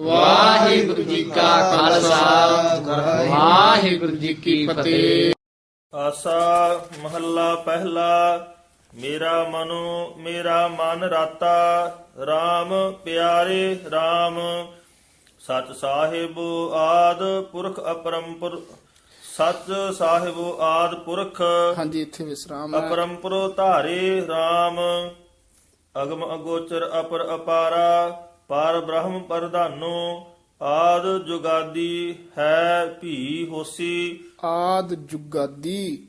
ਵਾਹਿਗੁਰੂ ਜੀ ਕਾ ਖਾਲਸਾ। ਵਾਹਿਗੁਰੂ ਜੀ ਕੀ ਫਤਿਹ। ਆਸਾ ਮਹੱਲਾ ਪਹਿਲਾ ਮੇਰਾ ਮਨੋ ਮੇਰਾ ਮਨ ਰਾਤਾ। RAM ਪਿਆਰੇ RAM ਸਚ ਸਾਹਿਬ ਆਦ ਪੁਰਖ ਅਪਰੰਪਰ ਸਚ ਸਾਹਿਬ ਆਦ ਪੁਰਖ ਹਾਂਜੀ ਇੱਥੇ ਵਿਸਰਾਮ ਹੈ। ਅਪਰੰਪਰੋ ਧਾਰੇ RAM ਅਗਮ ਅਗੋਚਰ ਅਪਰ ਅਪਾਰਾ। ਪਰ ਬ੍ਰਹਮ ਪ੍ਰਧਾਨੋ ਆਦ ਜੁਗਾਦੀ ਹੈ ਭੀ ਹੋਸੀ। ਆਦ ਜੁਗਾਦੀ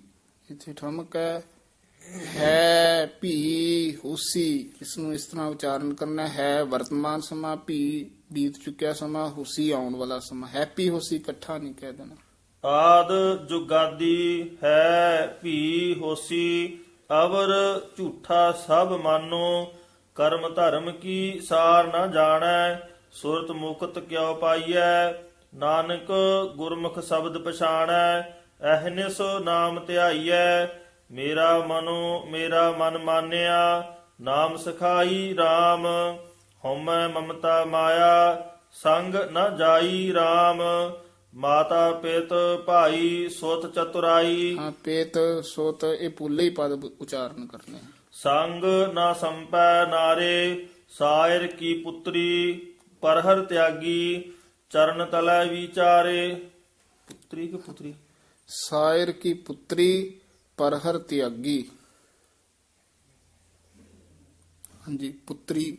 ਇੱਥੇ ਠਮਕ ਹੈ। ਹੈ ਭੀ ਹੁਸੀ ਇਸ ਨੂੰ ਇਸ ਤਰ੍ਹਾਂ ਉਚਾਰਨ ਕਰਨਾ ਹੈ। ਵਰਤਮਾਨ ਸਮਾਂ ਭੀ ਬੀਤ ਚੁੱਕਿਆ ਸਮਾਂ ਹੁਸੀ ਆਉਣ ਵਾਲਾ ਸਮਾਂ। ਹੈਪੀ ਹੁਸੀ ਇਕੱਠਾ ਨਹੀਂ ਕਹਿ ਦੇਣਾ। ਆਦ ਜੁਗਾਦੀ ਹੈ ਭੀ ਹੋਸੀ ਅਵਰ ਝੂਠਾ ਸਭ ਮਾਨੋ ਕਰਮ ਧਰਮ ਕੀ ਸਾਰ ਨਾ ਜਾਣੈ, ਸੁਰਤ ਮੁਕਤ ਕਿਉ ਪਾਈਐ? ਨਾਨਕ ਗੁਰਮੁਖ ਸ਼ਬਦ ਪਛਾਣੈ ਅਹਨਿਸ ਨਾਮ ਧਿਆਈਐ। ਮੇਰਾ ਮਨੋ ਮੇਰਾ ਮਨ ਮਾਨਿਆ, ਨਾਮ ਸਖਾਈ RAM ਹਉਮੈ ਮਮਤਾ ਮਾਇਆ, ਸੰਗ ਨ ਜਾਈ RAM ਮਾਤਾ ਪਿਤ ਭਾਈ ਸੁਤ ਚਤੁਰਾਈ। ਹਾਂ, ਪੇਤ, ਸੁਤ, ਇਹ ਪੁੱਲੇ ਹੀ ਪਦ ਉਚਾਰਨ ਕਰਨੇ। ਹੈ। ਸੰਗ ਨਾ ਸੰਪੈ ਨਾਰੇ ਸਾਇਰ ਕੀ ਪੁੱਤਰੀ ਪਰਹਰ ਤਿਆਗੀ ਚਰਨ ਤਲੈ ਵਿਚਾਰੇ। ਪੁੱਤਰੀ ਕਿ ਪੁੱਤਰੀ? ਸਾਇਰ ਕੀ ਪੁੱਤਰੀ ਪਰਹਰ ਤਿਆਗੀ। ਹਾਂਜੀ ਪੁੱਤਰੀ।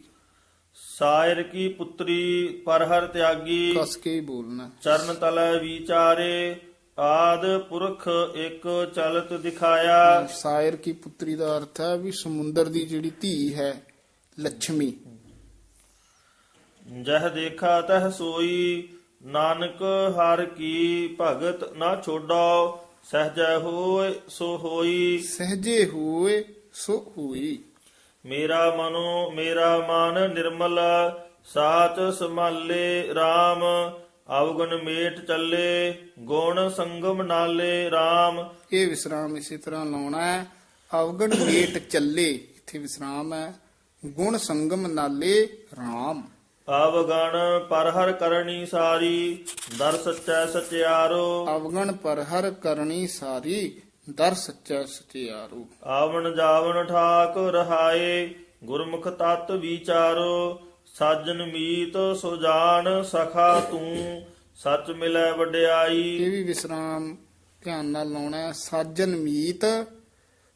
ਸਾਇਰ ਕੀ ਪੁੱਤਰੀ ਪਰਹਰ ਤਿਆਗੀ ਕਸ ਕੇ ਹੀ ਬੋਲਣਾ। ਚਰਨ ਤਲੈ ਵਿਚਾਰੇ। ਆਦ ਪੁਰਖ ਇੱਕ ਚਲਤ ਦਿਖਾਇਆ। ਸਾਇਰ ਕੀ ਪੁੱਤਰੀ ਦਾ ਅਰਥ ਹੈ ਵੀ ਸਮੁੰਦਰ ਦੀ ਜਿਹੜੀ ਧੀ ਹੈ ਲక్ష్ਮੀ ਜਹ ਦੇਖਾ ਤਹ ਸੋਈ ਨਾਨਕ ਹਰ ਕੀ ਭਗਤ ਨਾ ਛੋਡੋ ਸਹਜੈ ਹੋਏ ਸੋ ਹੋਈ। ਸਹਜੇ ਹੋਏ ਸੋ ਹੋਈ। ਮੇਰਾ ਮਨੋ ਮੇਰਾ ਮਨ ਨਿਰਮਲ ਸਾਚ ਸਮਾਲੇ RAM ਅਵਗੁਣ ਮੇਟ ਚੱਲੇ ਗੁਣ ਸੰਗਮ ਨਾਲੇ RAM ਇਹ ਵਿਸਰਾਮ ਇਸੇ ਤਰ੍ਹਾਂ ਲਾਉਣਾ ਹੈ। ਅਵਗਣ ਮੇਟ ਚੱਲੇ ਇੱਥੇ ਵਿਸਰਾਮ ਹੈ। ਗੁਣ ਸੰਗਮ ਨਾਲੇ RAM ਅਵਗਣ ਪਰਹਰ ਕਰਨੀ ਸਾਰੀ ਦਰ ਸੱਚੈ ਸਚਿਆਰੋ। ਅਵਗਣ ਪਰ ਹਰ ਕਰਨੀ ਸਾਰੀ ਦਰ ਸੱਚਾ ਸਚਿਆਰੂ। ਆਵਣ ਜਾਵਣ ਠਾਕ ਰਹਾਏ ਗੁਰਮੁਖ ਤਤ ਵਿਚਾਰੋ। ਸਾਜਨ ਮੀਤ ਸੁਜਾਨ ਸਖਾ ਤੂੰ ਸੱਚ ਮਿਲੈ ਵਡਿਆਈ। ਇਹ ਵੀ ਵਿਸਰਾਮ ਧਿਆਨ ਨਾਲ ਲਾਉਣਾ ਹੈ। ਸਾਜਨ ਮੀਤ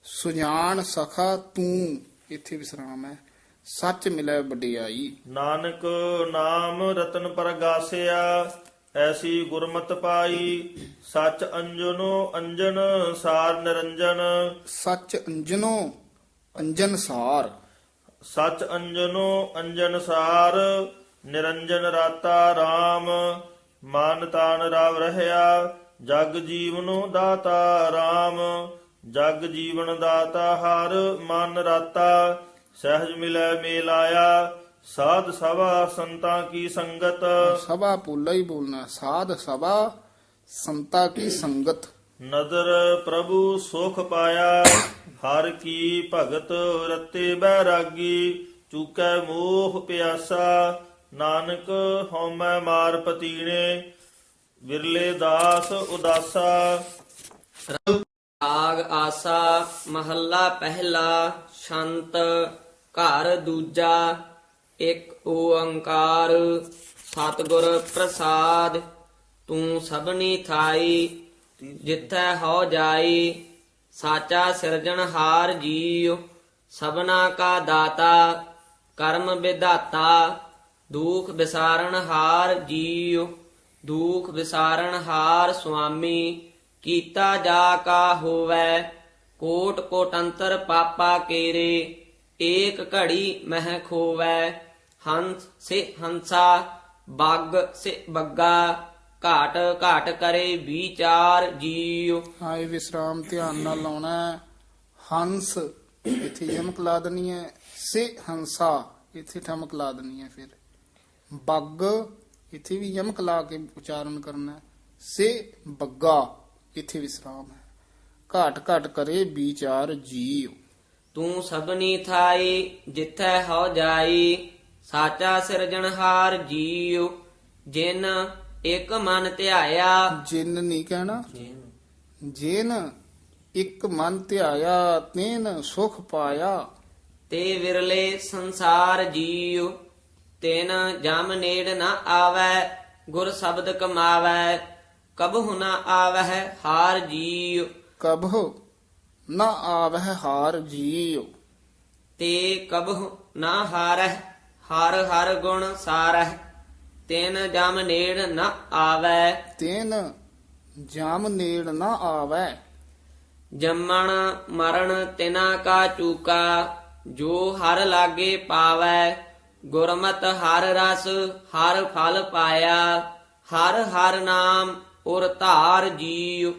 ਸੁਜਾਨ ਸਖਾ ਤੂੰ ਇੱਥੇ ਵਿਸਰਾਮ ਹੈ। ਸੱਚ ਮਿਲੇ ਵਡਿਆਈ। ਨਾਨਕ ਨਾਮ ਰਤਨ ਪਰਗਾਸਿਆ ਐਸੀ ਗੁਰਮਤ ਪਾਈ। ਸੱਚ ਅੰਜਨੋ ਅੰਜਨ ਸਾਰ ਨਿਰੰਜਨ। ਸੱਚ ਅੰਜਨੋ ਅੰਜਨ ਸਾਰ। ਸਚ ਅੰਜਨੋ ਅੰਜਨ ਸਾਰ, ਨਿਰੰਜਨ ਰਾਤਾ RAM ਮਨ ਤਾਨ ਰਵ ਰਹਿਆ, ਜਗ ਜੀਵਨੋ ਦਾਤਾ RAM ਜਗ ਜੀਵਨ ਦਾਤਾ ਹਰ, ਮਨ ਰਾਤਾ, ਸਹਿਜ ਮਿਲੈ ਮੇਲ ਆਇਆ ਸਾਧ ਸਭਾ ਸੰਤਾਂ ਕੀ ਸੰਗਤ। ਸਭਾ ਪੁੱਲਾ ਹੀ ਬੋਲਣਾ ਸਾਧ ਸਭਾ ਸੰਤਾ ਕੀ ਸੰਗਤ। ਨਦਰ ਪ੍ਰਭੂ ਸੁਖ ਪਾਇਆ, ਹਰ ਕੀ ਭਗਤ ਰਤੇ ਬੈਰਾਗੀ, ਚੁਕੈ ਮੋਹ ਪਿਆਸਾ, ਨਾਨਕ ਹਉਮੈ ਮਾਰ ਪਤੀਣੇ, ਵਿਰਲੇ ਦਾਸ ਉਦਾਸਾ। ਰਾਗ ਆਸਾ, ਮਹੱਲਾ ਪਹਿਲਾ, ਸ਼ੰਤ, ਘਰ ਦੂਜਾ, ਇੱਕ ਓੰਕਾਰ, ਸਤਿਗੁਰ ਪ੍ਰਸਾਦ, ਤੂੰ ਸਭਨੀ ਥਾਈ ਜਿੱਥੈ ਹੋ ਜਾਈ, ਸਾਚਾ ਸਿਰਜਣਹਾਰ ਜੀਉ, ਸਭਨਾ ਕਾ ਦਾਤਾ, ਕਰਮ ਵਿਧਾਤਾ, ਦੁਖ ਵਿਸਾਰਣ ਜੀਉ, ਦੁਖ ਵਿਸਾਰਣ ਸੁਆਮੀ, ਕੀਤਾ ਜਾ ਕਾ ਹੋਵੈ, ਕੋਟ ਕੋਟੰਤਰ ਪਾਪਾ ਕੇਰੇ, ਏਕ ਘੜੀ ਮਹਿ ਖੋਵੈ, ਹੰਸ ਸੇ ਹੰਸਾ, ਬੱਗ ਸੇ ਬੱਗਾ ਘਾਟ ਘਾਟ ਕਰੇ ਵਿਚਾਰ ਜੀਉ। ਹਾਂ ਇਹ ਵਿਸਰਾਮ ਧਿਆਨ ਨਾਲ ਲਾਉਣਾ ਹੈ। ਹੰਸ ਇੱਥੇ ਯਮਕ ਲਾ ਦੇਣੀ ਹੈ। ਸੇ ਹੰਸਾ ਇੱਥੇ ਠਮਕ ਲਾ ਦੇਣੀ ਹੈ ਫਿਰ। ਬੱਗ ਇੱਥੇ ਵੀ ਯਮਕ ਲਾ ਕੇ ਉਚਾਰਨ ਕਰਨਾ ਹੈ। ਸੇ ਬੱਗਾ ਇੱਥੇ ਵਿਸਰਾਮ ਹੈ। ਘਾਟ ਘਾਟ ਕਰੇ ਵਿਚਾਰ ਜੀਉ। ਤੂੰ ਸਭਨੀ ਥਾਈ ਜਿੱਥੈ ਹੋ ਜਾਈ ਸਾਚਾ ਸਿਰਜਣਹਾਰ ਜੀਉ। ਜਿਨ ਇੱਕ ਮਨ ਧਿਆਇਆ। ਜਿਨ ਨਹੀਂ ਕਹਿਣਾ। ਜਿਨ। ਇੱਕ ਮਨ ਧਿਆਇਆ ਤੈਨ ਸੁਖ ਪਾਇਆ। ਤੇ ਵਿਰਲੇ ਸੰਸਾਰ ਜੀਉ ਤਿਨ ਜਮ ਨੇੜ ਨ ਆਵੈ ਗੁਰ ਸ਼ਬਦ ਕਮਾਵੈ ਕਬਹੁ ਨ ਆਵੈ ਹਾਰ ਜੀਉ। ਕਬਹੁ ਨਾ ਆਵਹਿ ਹਾਰ ਜੀਉ। ਤੇ ਕਬਹੁ ਨ ਹਾਰਹਿ ਹਰ ਹਰ ਗੁਣ ਸਾਰਹਿ। ਤਿਨ ਜਮ ਨੇੜ ਨ ਆਵੈ। ਤੈਨ ਜਾਮ ਨੇੜ ਨਾ ਆਵੈ। ਜੰਮਣ ਮਰਨ ਤਿਨਾ ਕਾ ਚੂਕਾ ਜੋ ਹਰ ਲਾਗੇ ਪਾਵੈ। ਗੁਰਮਤ ਹਰ ਰਸ ਹਰ ਫਲ ਪਾਇਆ। ਹਰ ਹਰ ਨਾਮ ਉਰ ਧਾਰ ਜੀਉ।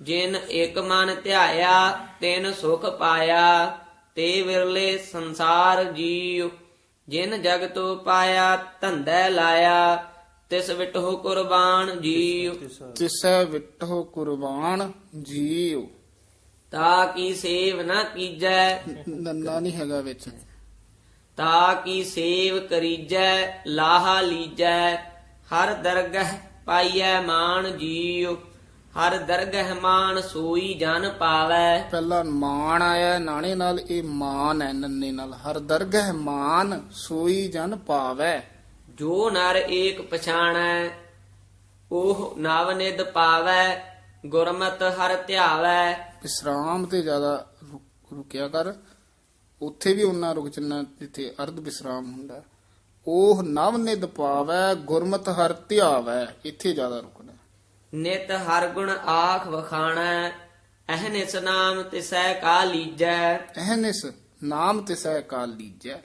ਜਿਨ ਇੱਕ ਮਨ ਧਿਆਇਆ ਤਿਨ ਸੁਖ ਪਾਇਆ। ਤੇ ਵਿਰਲੇ ਸੰਸਾਰ ਜੀਉ। ਜਿਨ ਜਗ ਤੋਂ ਪਾਇਆ ਧੰਦੈ ਲਾਇਆ ਤਿਸ ਵਿਟਹੁ ਕੁਰਬਾਨ ਜੀਉ। ਤਿਸੈ ਵਿਟਹੁ ਕੁਰਬਾਨ ਜੀਉ। ਤਾ ਕੀ ਸੇਵ ਨਾ ਕੀਜੈ। ਨੰਨਾ ਨਹੀਂ ਹੈਗਾ ਵਿੱਚ। ਤਾ ਕੀ ਸੇਵ ਕਰੀਜੈ ਲਾਹਾ ਲੀਜੈ ਹਰ ਦਰਗਹ ਪਾਈਐ ਮਾਨ ਜੀਉ। ਹਰ ਦਰਗਹ ਮਾਨ ਸੋਈ ਜਨ ਪਾਵੈ। ਪਹਿਲਾਂ ਮਾਨ ਆਇਆ ਨਾਣੇ ਨਾਲ ਇਹ ਮਾਨ ਹੈ ਨੰਨੇ ਨਾਲ। ਹਰ ਦਰਗਹ ਮਾਨ ਸੋਈ ਜਨ ਪਾਵੈ। ਜੋ ਨਰ ਏਕ ਪਛਾਣੈ ਉਹ ਨਵ ਨਿਦ ਪਾਵੈ ਗੁਰਮਤ ਹਰ ਧਿਆਵੈ। ਵਿਸਰਾਮ ਤੇ ਜ਼ਿਆਦਾ ਰੁਕ- ਰੁਕਿਆ ਕਰ। ਉੱਥੇ ਵੀ ਉਹਨਾਂ ਰੁਕ ਜੰਨਾ ਜਿੱਥੇ ਅਰਧ ਵਿਸਰਾਮ ਹੁੰਦਾ। ਉਹ ਨਵ ਨਿਦ ਪਾਵੈ ਗੁਰਮਤ ਹਰ ਧਿਆਵੈ। ਇੱਥੇ ਜ਼ਿਆਦਾ ਰੁਕਣਾ ਨਿਤ ਹਰ ਗੁਣ ਆਖ ਵਖਾਣੈ ਅਹਨਿਸ ਨਾਮ ਤਿਸੈ ਕਾ ਲੀਜੈ। ਅਹਨਿਸ ਨਾਮ ਤਿਸੈ ਕਾਲ ਲੀਜੈ।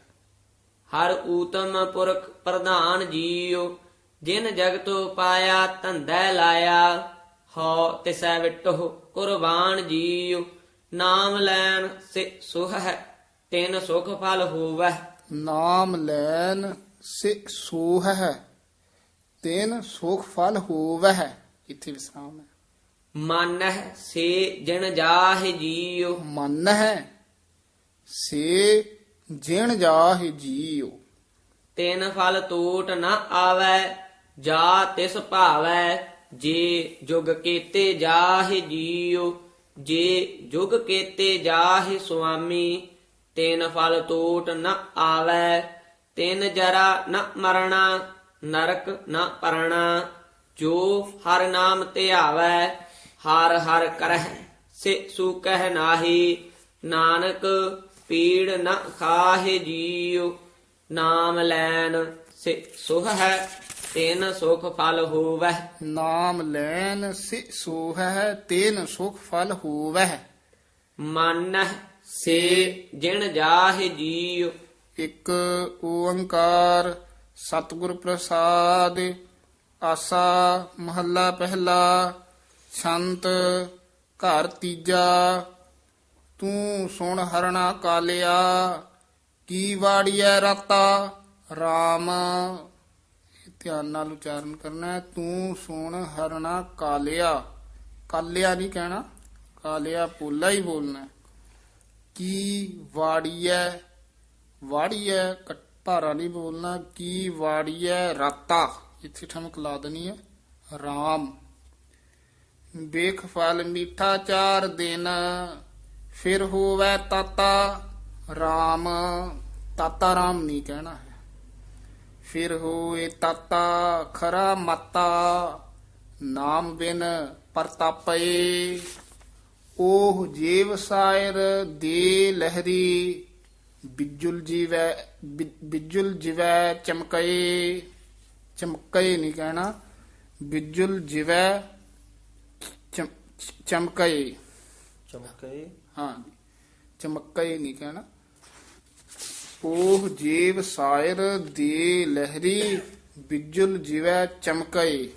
ਹਰ ਊਤਮ ਪੁਰਖ ਪ੍ਰਧਾਨ ਜੀਉ ਜਿਨ ਜਗਤੋ ਪਾਇਆ ਧੰਦੈ ਲਾਇਆ ਹਉ ਤਿਸੈ ਵਿਟਹੁ ਕੁਰਬਾਨ ਜੀਉ। ਨਾਮ ਲੈਣ ਸੇ ਸੁਖ ਹੈ ਤਿਨ ਸੁਖ ਫਲ ਹੋਵੈ। ਨਾਮ ਲੈਨ ਸੇ ਸੋਹ ਹੈ ਤੈਨ ਸੁਖ ਫਲ ਹੋਵਹਿ। ਇੱਥੇ ਵਿਸਰਾਮ ਹੈ? ਮਾਨਹਿ ਸੇ ਜਿਨ ਜਾਹਿ ਜੀਉ। ਮਨ ਹੈ ਸੇ ਜਿਣ ਜਾਹਿ ਜੀਉ। ਤਿਨ ਫਲ ਟੂਟ ਨ ਆਵੈ ਜਾ ਤਿਸ ਭਾਵੈ ਜੇ ਜੁਗ ਕੀਤੇ ਜਾਹਿ ਜੀਉ। ਜੇ ਜੁਗ ਕੀਤੇ ਜਾਹਿ ਸੁਆਮੀ ਤਿਨ ਫਲ ਟੂਟ ਨ ਆਵੈ। ਤਿਨ ਜਰਾ ਨ ਮਰਣਾ ਨਰਕ ਨ ਪਰਣਾ। ਜੋ ਹਰ ਨਾਮ ਧਿਆਵੈ ਹਰ ਹਰ ਕਰਹਿ ਸੇ ਸੂ ਕਹਿ ਨਾਹੀ ਨਾਨਕ ਪੀੜ ਨ ਖਾਹੇ ਜੀਉ ਨਾਮ ਲੈਨ ਸੇ ਸੁਖ ਹੈ ਤਿਨ ਸੁਖ ਫਲ ਹੋਵੈ। ਨਾਮ ਲੈਨ ਸੇ ਸੋਹ ਹੈ ਤੈਨ ਸੁਖ ਫਲ ਹੋਵਹਿ ਮਨ ਸੇ ਜਿਣ ਜਾਹਿ ਜੀਉ। ਇੱਕ ਓੰਕਾਰ ਸਤਿਗੁਰ ਪ੍ਰਸਾਦ ਆਸਾ, ਮਹੱਲਾ ਪਹਿਲਾ, ਸੰਤ, ਘਰ ਤੀਜਾ, ਤੂੰ ਸੁਣ ਹਰਣਾ ਕਾਲਿਆ, ਕੀ ਵਾੜੀਐ ਰਾਤਾ? RAM ਇਹ ਧਿਆਨ ਨਾਲ ਉਚਾਰਨ ਕਰਨਾ ਤੂੰ ਸੁਣ ਹਰਣਾ ਕਾਲਿਆ। ਕਾਲਿਆ ਨਹੀਂ ਕਹਿਣਾ, ਕਾਲਿਆ ਪੋਲਾ ਹੀ ਬੋਲਣਾ ਹੈ। ਕੀ ਵਾੜੀਐ? ਵਾੜੀਐ ਕਟ- ਭਾਰਾ ਨਹੀਂ ਬੋਲਣਾ, ਕੀ ਵਾੜੀਐ ਰਾਤਾ? ਇੱਥੇ ਠਮਕ ਲਾ ਦੇਣੀ ਹੈ RAM ਵੇਖ ਫਲ ਮੀਠਾ ਚਾਰ ਦਿਨ, ਫਿਰ ਹੋਵੇ ਤਾਤਾ RAM ਤਾਤਾ RAM ਨਹੀਂ ਕਹਿਣਾ ਹੈ। ਫਿਰ ਹੋਏ ਤਾਤਾ ਖਰਾ ਮਾਤਾ, ਨਾਮ ਬਿਨ ਪਰਤਾਪਏ। ਉਹ ਜੀਵ ਸਾਇਰ ਦੇ ਲਹਿਰੀ, ਬਿਜੁਲ ਜੀਵੈ ਬਿ- ਬਿਜੁਲ ਜਿਵੈ ਚਮਕਏ। ਚਮਕਏ ਨਹੀਂ ਕਹਿਣਾ। ਬਿਜੁਲ ਜਿਵੈ ਚਮ- ਚਮਕਏ ਚਮਕੇ ਹਾਂ। ਚਮਕਏ ਨਹੀਂ ਕਹਿਣਾ। ਉਹ ਜੀਵ ਸਾਇਰ ਦੀ ਲਹਿਰੀ ਬਿਜੁਲ ਜਿਵੈ ਚਮਕਏ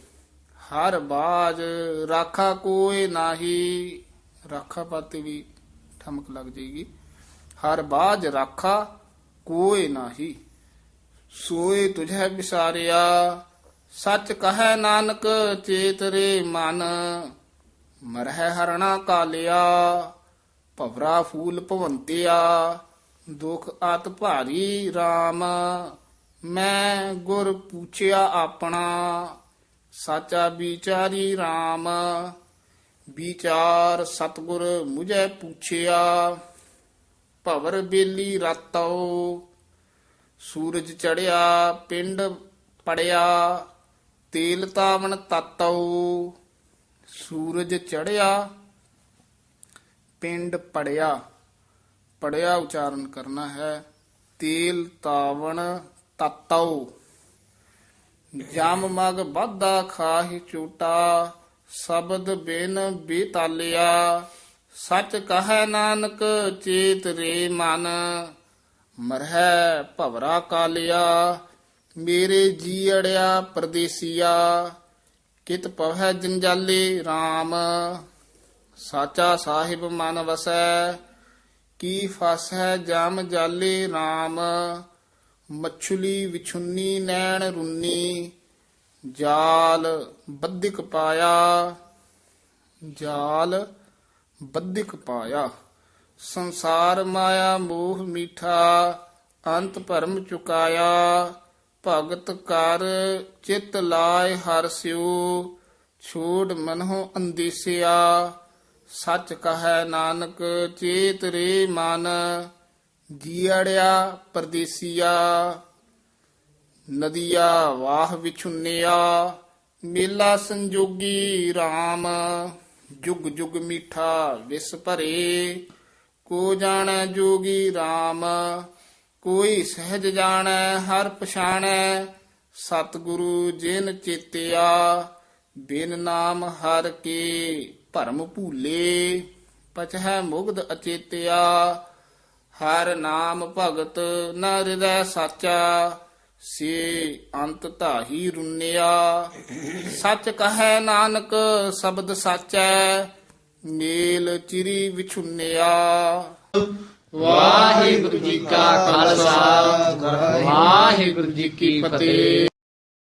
ਹਰ ਬਾਜ ਰਾਖਾ ਕੋਏ ਨਾਹੀ। ਰਾਖਾ ਪਾਤੇ ਵੀ ਠਮਕ ਲੱਗ ਜਾਏਗੀ। ਹਰ ਬਾਜ ਰਾਖਾ ਕੋਏ ਨਾਹੀ। ਸੋਏ ਤੁਝੈ ਵਿਸਾਰਿਆ, ਸੱਚ ਕਹੈ ਨਾਨਕ ਚੇਤਰੇ ਮਨ। ਮਰਹਿ ਹਰਣਾ ਕਾਲਿਆ, ਭਵਰਾ ਫੂਲ ਭਵੰਤਿਆ, ਦੁਖ ਆਤ ਭਾਰੀ RAM ਮੈਂ ਗੁਰ ਪੁੱਛਿਆ ਆਪਣਾ, ਸਾਚਾ ਵਿਚਾਰੀ RAM ਵਿਚਾਰ ਸਤਗੁਰ ਮੁਝੇ ਪੁੱਛਿਆ, ਭਵਰ ਬੇਲੀ ਰਾਤੋ ਸੂਰਜ ਚੜਿਆ, ਪਿੰਡ ਪੜਿਆ, ਤੇਲ ਤਾਵਣ ਤਤੋ ਸੂਰਜ ਚੜਿਆ, ਪਿੰਡ ਪੜਿਆ। ਪੜਿਆ ਉਚਾਰਨ ਕਰਨਾ ਹੈ, ਤੇਲ ਤਾਵਣ ਤਤਉ। ਜਮ ਮਗ ਬਾਧਾ ਖਾਹੀ ਝੂਟਾ, ਸ਼ਬਦ ਬਿਨ ਬੇਤਾਲਿਆ। ਸਚ ਕਹੈ ਨਾਨਕ, ਚੇਤ ਰੇ ਮਨ। ਮਰਹਿ ਭਵਰਾ ਕਾਲਿਆ, ਮੇਰੇ ਜੀੜਿਆ ਪਰਦੇਸੀਆ, ਕਿਤ ਪਵਹਿ ਜੰਜਾਲੇ RAM ਸਾਚਾ ਸਾਹਿਬ ਮਨ ਵਸੈ, ਕੀ ਫਸੈ ਜਮ ਜਾਲੇ RAM ਮਛਲੀ ਵਿਛੁੰਨੀ ਨੈਣ ਰੁੰਨੀ, ਜਾਲ ਬੱਧਿਕ ਪਾਇਆ, ਜਾਲ ਬੱਧਿਕ ਪਾਇਆ। ਸੰਸਾਰ ਮਾਇਆ ਮੋਹ ਮੀਠਾ, ਅੰਤ ਭਰਮ ਚੁਕਾਇਆ। ਭਗਤ ਕਰ ਚਿਤ ਲਾਇ ਹਰ ਸਿਉ, ਛੋੜ ਮਨਹੁ ਅੰਦੇਸਿਆ। ਸੱਚ ਕਹੈ ਨਾਨਕ, ਚੇਤ ਰੇ ਮਨ ਜੀੜਿਆ ਪਰਦੇਸੀਆ। ਨਦੀਆ ਵਾਹ ਵਿਛੁੰਨਿਆ, ਮੇਲਾ ਸੰਜੋਗੀ RAM ਜੁਗ ਜੁਗ ਮੀਠਾ ਵਿਸ ਭਰੇ। ਕੋ ਜਾਣੈ ਜੋਗੀ RAM ਕੋਈ ਸਹਿਜ ਜਾਣੈ, ਹਰ ਪਛਾਣੈ। ਸਤਿਗੁਰੂ ਜਿਨ ਚੇਤਿਆ, ਬਿਨ ਨਾਮ ਹਰ ਕੇ ਭਰਮ ਭੂਲੇ। ਪਛਹਿ ਮੁਗਦ ਅਚੇਤਿਆ, ਹਰ ਨਾਮ ਭਗਤ ਨ ਹਿਰਦੈ ਸਾਚਾ। ਸੇ ਅੰਤ ਧਾਹੀ ਰੁਨਿਆ। ਸੱਚ ਕਹੈ ਨਾਨਕ, ਸ਼ਬਦ ਸਾਚੈ। ਮੇਲ ਚਿਰੀ ਵਿਛੁੰਨਿਆ। ਵਾਹਿਗੁਰੂ ਜੀ ਕਾ ਖਾਲਸਾ ਵਾਹਿਗੁਰੂ ਜੀ ਕੀ ਫਤਿਹ।